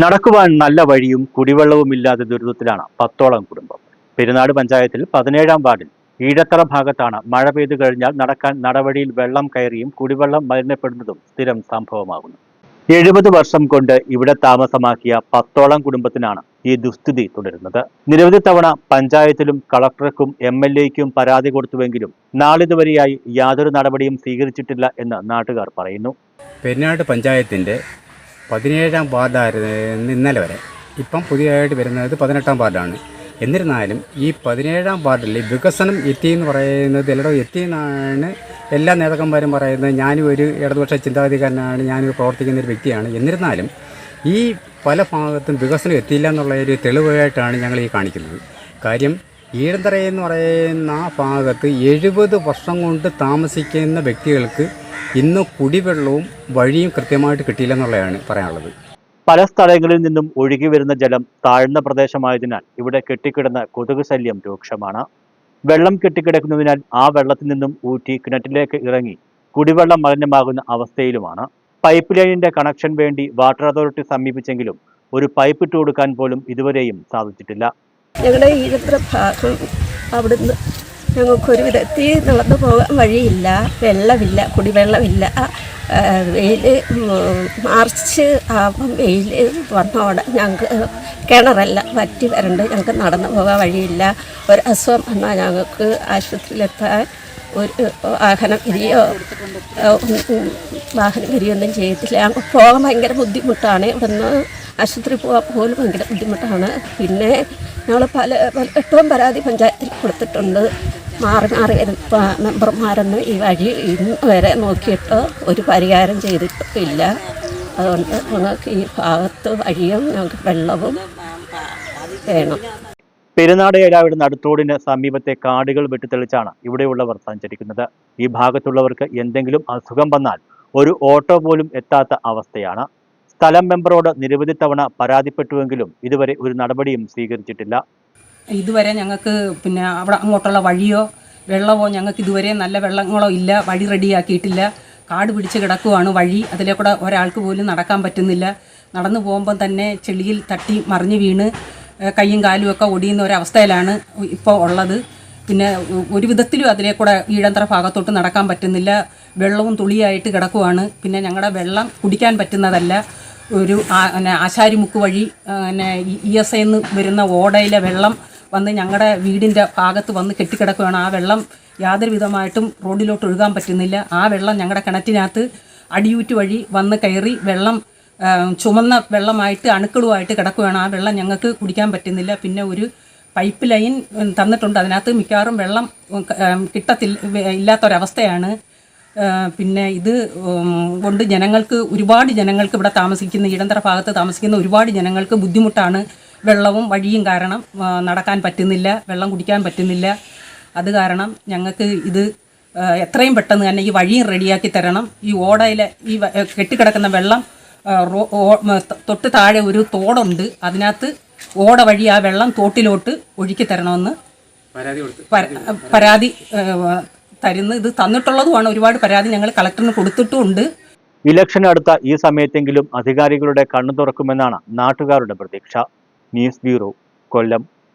നടക്കുവാൻ നല്ല വഴിയും കുടിവെള്ളവും ഇല്ലാതെ ദുരിതത്തിലാണ് പത്തോളം കുടുംബം. പെരുന്നാട് പഞ്ചായത്തിൽ പതിനേഴാം വാർഡിൽ ഈഴത്തറ ഭാഗത്താണ് മഴ പെയ്തു കഴിഞ്ഞാൽ നടക്കാൻ നടവഴിയിൽ വെള്ളം കയറിയും കുടിവെള്ളം മലിനപ്പെടുന്നതും സ്ഥിരം സംഭവമാകുന്നു. എഴുപത് വർഷം കൊണ്ട് ഇവിടെ താമസമാക്കിയ പത്തോളം കുടുംബത്തിനാണ് ഈ ദുസ്ഥിതി തുടരുന്നത്. നിരവധി തവണ പഞ്ചായത്തിലും കളക്ടർക്കും എം എൽ എക്കും പരാതി കൊടുത്തുവെങ്കിലും നാളിതുവരെയായി യാതൊരു നടപടിയും സ്വീകരിച്ചിട്ടില്ല എന്ന് നാട്ടുകാർ പറയുന്നു. പെരിനാട് പഞ്ചായത്തിന്റെ പതിനേഴാം വാർഡായിരുന്നു ഇന്നലെ വരെ. ഇപ്പം പുതിയതായിട്ട് വരുന്നത് പതിനെട്ടാം വാർഡാണ് എന്നിരുന്നാലും ഈ പതിനേഴാം വാർഡിൽ വികസനം എത്തി എന്ന് പറയുന്നത് എല്ലായിടവും എത്തി എന്നാണ് എല്ലാ നേതാക്കന്മാരും പറയുന്നത്. ഞാനും ഒരു ഇടതുപക്ഷ ചിന്താഗതിക്കാരനാണ് ഞാനും പ്രവർത്തിക്കുന്ന ഒരു വ്യക്തിയാണ്. എന്നിരുന്നാലും ഈ പല ഭാഗത്തും വികസനം എത്തിയില്ല എന്നുള്ള ഒരു തെളിവായിട്ടാണ് ഞങ്ങൾ ഈ കാണിക്കുന്നത്. കാര്യം ഈഴന്തറ എന്ന് പറയുന്ന ആ ഭാഗത്ത് എഴുപത് വർഷം കൊണ്ട് താമസിക്കുന്ന വ്യക്തികൾക്ക് ഇന്ന് കുടിവെള്ളവും വഴിയും കൃത്യമായിട്ട് കിട്ടിയില്ല എന്നുള്ളതാണ് പറയാനുള്ളത്. പല സ്ഥലങ്ങളിൽ നിന്നും ഒഴുകി വരുന്ന ജലം താഴ്ന്ന പ്രദേശമായതിനാൽ ഇവിടെ കെട്ടിക്കിടന്ന കൊതുക് ശല്യം രൂക്ഷമാണ്. വെള്ളം കെട്ടിക്കിടക്കുന്നതിനാൽ ആ വെള്ളത്തിൽ നിന്നും ഊറ്റി കിണറ്റിലേക്ക് ഇറങ്ങി കുടിവെള്ളം മലിനമാകുന്ന അവസ്ഥയിലുമാണ്. പൈപ്പ് ലൈനിന്റെ കണക്ഷൻ വേണ്ടി വാട്ടർ അതോറിറ്റി സമീപിച്ചെങ്കിലും ഒരു പൈപ്പ് ഇട്ട് കൊടുക്കാൻ പോലും ഇതുവരെയും സാധിച്ചിട്ടില്ല. ഞങ്ങളുടെ ഈഴത്ര ഭാഗം അവിടുന്ന് ഞങ്ങൾക്കൊരു വിധത്തിൽ നടന്നു പോകാൻ വഴിയില്ല വെള്ളമില്ല കുടിവെള്ളമില്ല. വെയിൽ മാർച്ച് ആകുമ്പം വെയിൽ വന്നോടെ ഞങ്ങൾക്ക് കിണറല്ല വറ്റി വരണ്ട് ഞങ്ങൾക്ക് നടന്നു പോകാൻ വഴിയില്ല. ഒരു അസുഖം വന്നാൽ ഞങ്ങൾക്ക് ആശുപത്രിയിലെത്താൻ ഒരു വാഹനം ഒന്നും വാഹനം വരികയൊന്നും ചെയ്യത്തില്ല ഞങ്ങൾക്ക് പോകാൻ ഭയങ്കര ബുദ്ധിമുട്ടാണ്. ഇവിടുന്ന് ആശുപത്രി പോകാൻ പോലും ഭയങ്കര ബുദ്ധിമുട്ടാണ്. പിന്നെ ഞങ്ങൾ പല പലവട്ടവും പരാതി പഞ്ചായത്തിൽ കൊടുത്തിട്ടുണ്ട്. മാറി മാറി വരുന്ന മെമ്പർമാരൊന്നും ഈ വഴി ഇന്ന് വരെ നോക്കിയിട്ട് ഒരു പരിഹാരം ചെയ്തിട്ടില്ല. അതുകൊണ്ട് ഞങ്ങൾക്ക് ഈ ഭാഗത്ത് വഴിയും ഞങ്ങൾക്ക് വെള്ളവും വേണം. പെരുന്നാട് ഏലാവിടെ നടുത്തോടിന് സമീപത്തെ കാടുകൾ വെട്ടിത്തെളിച്ചാണ് ഇവിടെയുള്ളവർ സഞ്ചരിക്കുന്നത്. ഈ ഭാഗത്തുള്ളവർക്ക് എന്തെങ്കിലും അസുഖം വന്നാൽ ഒരു ഓട്ടോ പോലും എത്താത്ത അവസ്ഥയാണ് സ്ഥലം മെമ്പറോട് നിരവധി തവണ പരാതിപ്പെട്ടുവെങ്കിലും ഇതുവരെ ഒരു നടപടിയും സ്വീകരിച്ചിട്ടില്ല. ഇതുവരെ ഞങ്ങൾക്ക് പിന്നെ അവിടെ അങ്ങോട്ടുള്ള വഴിയോ വെള്ളമോ ഞങ്ങൾക്ക് ഇതുവരെ നല്ല വെള്ളങ്ങളോ ഇല്ല വഴി റെഡിയാക്കിയിട്ടില്ല. കാട് പിടിച്ച് കിടക്കുവാണ് വഴി. അതിലെ കൂടെ ഒരാൾക്ക് പോലും നടക്കാൻ പറ്റുന്നില്ല. നടന്നു പോകുമ്പം തന്നെ ചെളിയിൽ തട്ടി മറിഞ്ഞു വീണ് കൈയും കാലും ഒക്കെ ഒടിയുന്ന ഒരവസ്ഥയിലാണ് ഇപ്പോൾ ഉള്ളത്. പിന്നെ ഒരു വിധത്തിലും അതിലെ കൂടെ ഈഴന്തര ഭാഗത്തോട്ട് നടക്കാൻ പറ്റുന്നില്ല. വെള്ളവും തുളിയായിട്ട് കിടക്കുവാണ്. പിന്നെ ഞങ്ങളുടെ വെള്ളം കുടിക്കാൻ പറ്റുന്നതല്ല. ഒരു ആശാരിമുക്ക് വഴി പിന്നെ ഇ എസ് ഐ എന്ന് വരുന്ന ഓടയിലെ വെള്ളം വന്ന് ഞങ്ങളുടെ വീടിന്റെ ഭാഗത്ത് വന്ന് കെട്ടിക്കിടക്കുകയാണ്. ആ വെള്ളം യാതൊരു വിധമായിട്ടും റോഡിലോട്ട് ഒഴുകാൻ പറ്റുന്നില്ല. ആ വെള്ളം ഞങ്ങളുടെ കിണറ്റിനകത്ത് അടിയൂറ്റ് വഴി വന്ന് കയറി വെള്ളം ചുമന്ന വെള്ളമായിട്ട് അണുക്കളുമായിട്ട് കിടക്കുകയാണ്. ആ വെള്ളം ഞങ്ങൾക്ക് കുടിക്കാൻ പറ്റുന്നില്ല. പിന്നെ ഒരു പൈപ്പ് ലൈൻ തന്നിട്ടുണ്ട്. അതിനകത്ത് മിക്കവാറും വെള്ളം കിട്ടത്തില്ല ഇല്ലാത്തൊരവസ്ഥയാണ്. പിന്നെ ഇത് കൊണ്ട് ജനങ്ങൾക്ക് ഒരുപാട് ജനങ്ങൾക്ക് ഇവിടെ താമസിക്കുന്ന ഇടന്തറ ഭാഗത്ത് താമസിക്കുന്ന ഒരുപാട് ജനങ്ങൾക്ക് ബുദ്ധിമുട്ടാണ്. വെള്ളവും വഴിയും കാരണം നടക്കാൻ പറ്റുന്നില്ല വെള്ളം കുടിക്കാൻ പറ്റുന്നില്ല. അത് കാരണം ഞങ്ങൾക്ക് ഇത് എത്രയും പെട്ടെന്ന് തന്നെ ഈ വഴിയും റെഡിയാക്കി തരണം. ഈ ഓടയിലെ ഈ കെട്ടിക്കിടക്കുന്ന വെള്ളം തൊട്ട് താഴെ ഒരു തോടുണ്ട്. അതിനകത്ത് ഓട വഴി ആ വെള്ളം തോട്ടിലോട്ട് ഒഴുക്കി തരണമെന്ന് പരാതി പരാതി തരുന്ന ഇത് തന്നിട്ടുള്ളതുമാണ്. ഒരുപാട് പരാതി ഞങ്ങൾ കളക്ടറിന് കൊടുത്തിട്ടുമുണ്ട്. ഇലക്ഷൻ അടുത്ത ഈ സമയത്തെങ്കിലും അധികാരികളുടെ കണ്ണു തുറക്കുമെന്നാണ് നാട്ടുകാരുടെ പ്രതീക്ഷ. News bureau Kollam.